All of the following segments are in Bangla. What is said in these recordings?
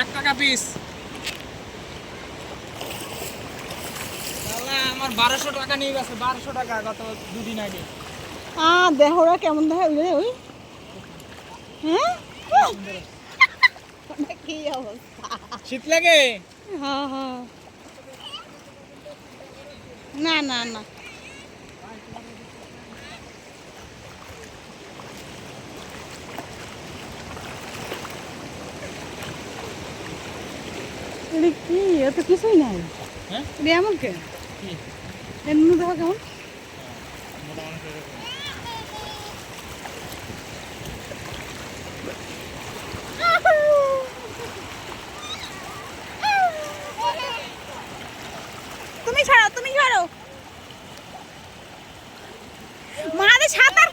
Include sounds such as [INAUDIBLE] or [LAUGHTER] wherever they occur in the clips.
এক টাকা পিস আমার বারোশো টাকা নিয়ে গেছে বারোশো টাকা গত দুদিন আগে। আ দেহরা কেমন দেখা ওই ওই? হ্যাঁ? ওটা কি অবস্থা? শীত লাগে? হ্যাঁ হ্যাঁ। না না না। এটা কি? এত কিছুই নাই। হ্যাঁ? এটা এমন কে? দেখা কেমন? তুমি ছাড়ো তুমি ছাড়ো মারে সাঁতার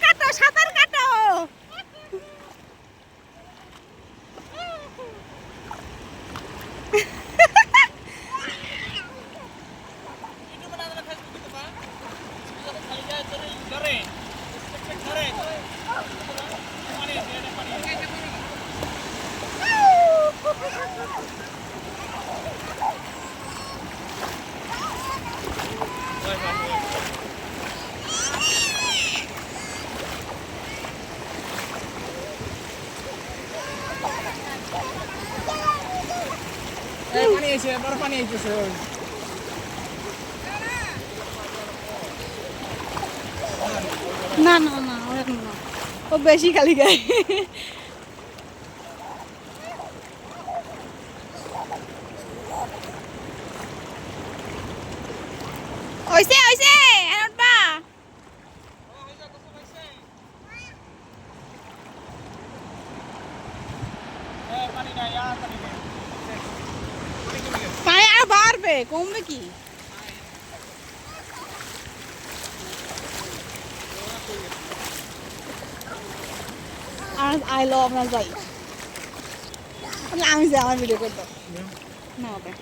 পানি আইছে বড় পানি আইতেছে ওই। না না না ওরকম না ও বেশি খালি গায়ে [LAUGHS] ওইসে ওইসে এনটবা এই পানি নাই আর পানি নাই পানি বাড়বে কমবে কি আর আইলো আমরা যাই আমি যাই আমার ভিডিও করতো না ওটা